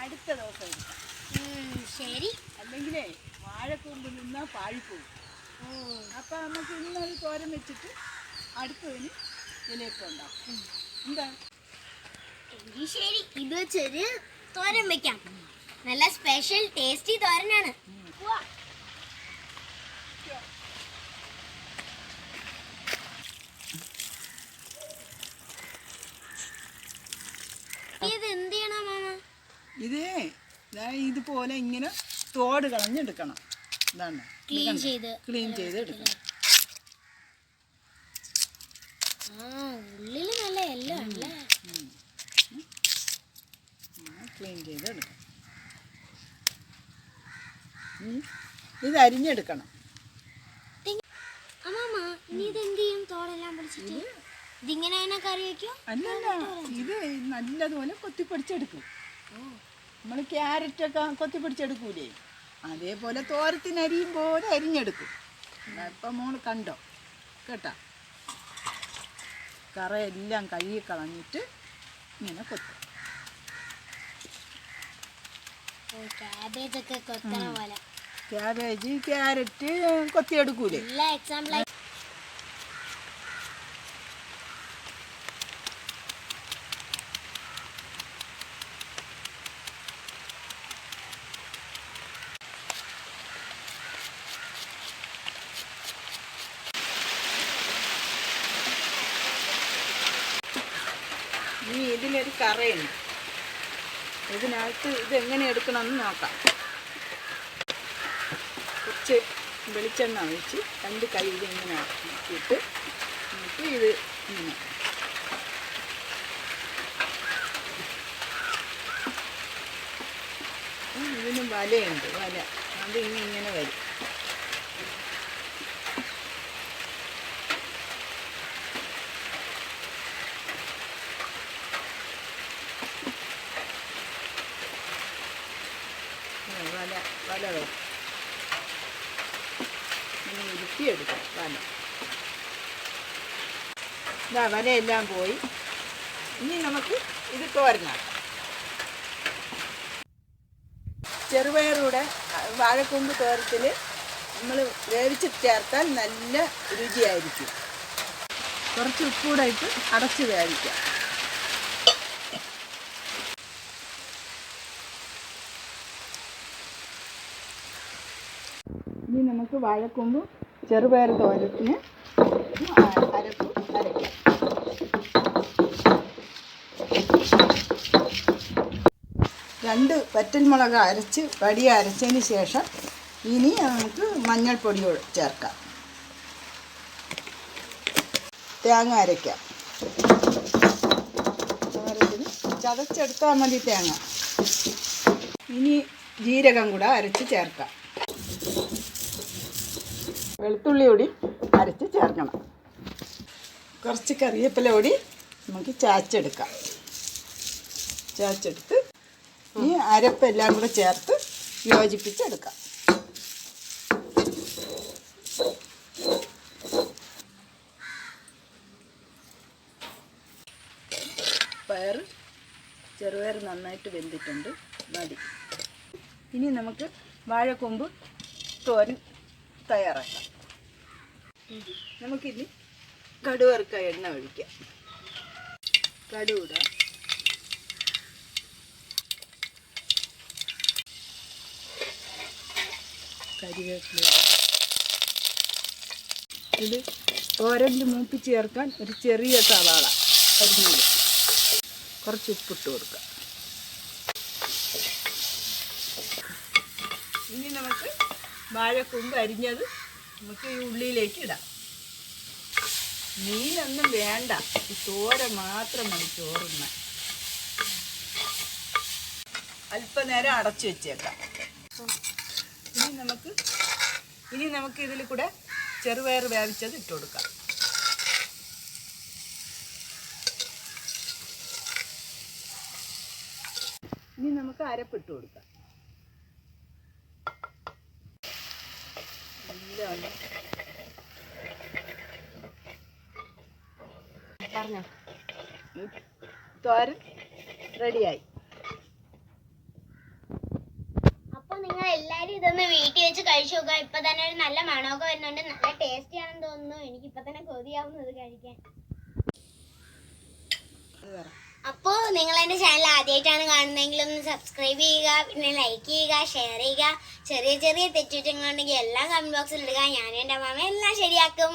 അടുത്ത ദിവസം ശരി. അല്ലെങ്കിലേ വാഴക്കൂമ്പ് നിന്നാ പാഴിപ്പോവും. അപ്പൊ നമുക്ക് ഇന്നൊരു തോരൻ വെച്ചിട്ട് അടുത്തതിന് ഇലയൊക്കെ ഉണ്ടാക്കും. എന്താ? എങ്കിൽ ശരി. ഇത് വെച്ചൊരു തോരൻ വെക്കാം. നല്ല സ്പെഷ്യൽ ടേസ്റ്റി തോരനാണ്. ഉവ്വ. ഇത് എന്ത് ചെയ്യണം മാമ ഇതേ ദാ ഇതുപോലെ ഇങ്ങനെ തോട് കളഞ്ഞെടുക്കണം. ഇതാണ്. ക്ലീൻ ചെയ്ത്. ക്ലീൻ ചെയ്ത് എടുക്കണം. ആ ഉള്ളിൽ നല്ല എല്ലാം അല്ലേ ക്ലീൻ ചെയ്ത് എടുക്കണം. ഇത് അരിഞ്ഞെടുക്കണം. അല്ലല്ല ഇത് നല്ലതുപോലെ കൊത്തിപ്പൊടിച്ചെടുക്കും. നമ്മൾ ക്യാരറ്റൊക്കെ കൊത്തി പിടിച്ചെടുക്കൂലേ? അതേപോലെ തോരത്തിനരിയും പോലെ അരിഞ്ഞെടുക്കും. ഇപ്പം മോൾ കണ്ടോ? കേട്ടാ? കറയെല്ലാം കഴുകി കളഞ്ഞിട്ട് ഇങ്ങനെ കൊത്തും. ക്യാബേജ് ക്യാരറ്റ് കൊത്തിയെടുക്കൂലേ? ഇതിലൊരു കറയുണ്ട്. ഇതിനകത്ത് ഇതെങ്ങനെ എടുക്കണമെന്ന് നോക്കാം. കുറച്ച് വെളിച്ചെണ്ണ ഒഴിച്ച് രണ്ട് കൈ ഇങ്ങനെ ആക്കിയിട്ട് എന്നിട്ട് ഇത് ഇങ്ങനെ. ഇതിന് വലയുണ്ട് വല. അത് ഇങ്ങനെ വരും. വല വല വരും ഇങ്ങനെ ഉരുട്ടിയെടുക്കാം വല. ഇതാ വലയെല്ലാം പോയി. ഇനി നമുക്ക് ഇത് തോരനാക്കാം. ചെറുപയറൂടെ വാഴക്കൊമ്പ് തോരത്തിൽ നമ്മൾ വേവിച്ച് ചേർത്താൽ നല്ല രുചിയായിരിക്കും. കുറച്ച് ഉപ്പൂടെ ഇട്ട് അടച്ച് വേവിക്കാം. ഇനി നമുക്ക് വാഴക്കൊമ്പ് ചെറുപയർ തോരത്തിന് രണ്ട് അരയ്ക്കാം. രണ്ട് അരച്ച് വടി അരച്ചതിന് ശേഷം ഇനി നമുക്ക് മഞ്ഞൾപ്പൊടി ചേർക്കാം. തേങ്ങ അരയ്ക്കാം. ചതച്ചെടുത്താൽ മതി തേങ്ങ. ഇനി ജീരകം കൂടെ അരച്ച് ചേർക്കാം. വെളുത്തുള്ളി കൂടി അരച്ച് ചേർക്കണം. കുറച്ച് കറിവേപ്പില കൂടി നമുക്ക് ചാച്ചെടുക്കാം. ചാച്ചെടുത്ത് ഈ അരപ്പെല്ലാം കൂടെ ചേർത്ത് യോജിപ്പിച്ചെടുക്കാം. പയർ ചെറുപയർ നന്നായിട്ട് വെന്തിട്ടുണ്ട്. മതി. ഇനി നമുക്ക് വാഴക്കൊമ്പ് തോരൻ തയ്യാറാക്കാം. നമുക്കിനി കടുവറുക്ക എണ്ണ ഒഴിക്കാം. കടുവിടാം. കരിവേപ്പില ഇത് ഓരഞ്ച് മൂപ്പി ചേർക്കാൻ ഒരു ചെറിയ സവാള അരിഞ്ഞത് കുറച്ച് ഉപ്പിട്ട് കൊടുക്കാം ഇനി നമുക്ക് വാഴക്കൊമ്പ് അരിഞ്ഞത് നമുക്ക് ഈ ഉള്ളിയിലേക്ക് ഇടാം. മീനൊന്നും വേണ്ട. ഈ ചോര മാത്രം മതി ചോറുന്ന അല്പനേരം അടച്ചു വെച്ചേക്കാം. ഇനി നമുക്ക് ഇനി നമുക്ക് ഇതിൽ കൂടെ ചെറുപയർ വേവിച്ചത് ഇട്ട് കൊടുക്കാം. ഇനി നമുക്ക് അരപ്പിട്ട് കൊടുക്കാം. പറഞ്ഞോ. തോരൻ റെഡിയായി. അപ്പൊ നിങ്ങൾ എല്ലാരും ഇതൊന്ന് വീട്ടിൽ വെച്ച് കഴിച്ചു നോക്കുക. ഇപ്പൊ തന്നെ ഒരു നല്ല മണമൊക്കെ വരുന്നുണ്ട്. നല്ല ടേസ്റ്റി ആണെന്ന് തോന്നുന്നു. എനിക്ക് ഇപ്പൊ തന്നെ കൊതിയാവുന്നു ഇത് കഴിക്കാൻ. അപ്പോ നിങ്ങൾ എന്റെ ചാനൽ ആദ്യമായിട്ടാണ് സബ്സ്ക്രൈബ് ചെയ്യുക പിന്നെ ലൈക്ക് ചെയ്യുക ഷെയർ ചെയ്യുക. ചെറിയ ചെറിയ തെറ്റുകുറ്റങ്ങളുണ്ടെങ്കിൽ എല്ലാം കമന്റ് ബോക്സിൽ ഇടുക. ഞാനും എന്റെ അമ്മ എല്ലാം ശരിയാക്കും.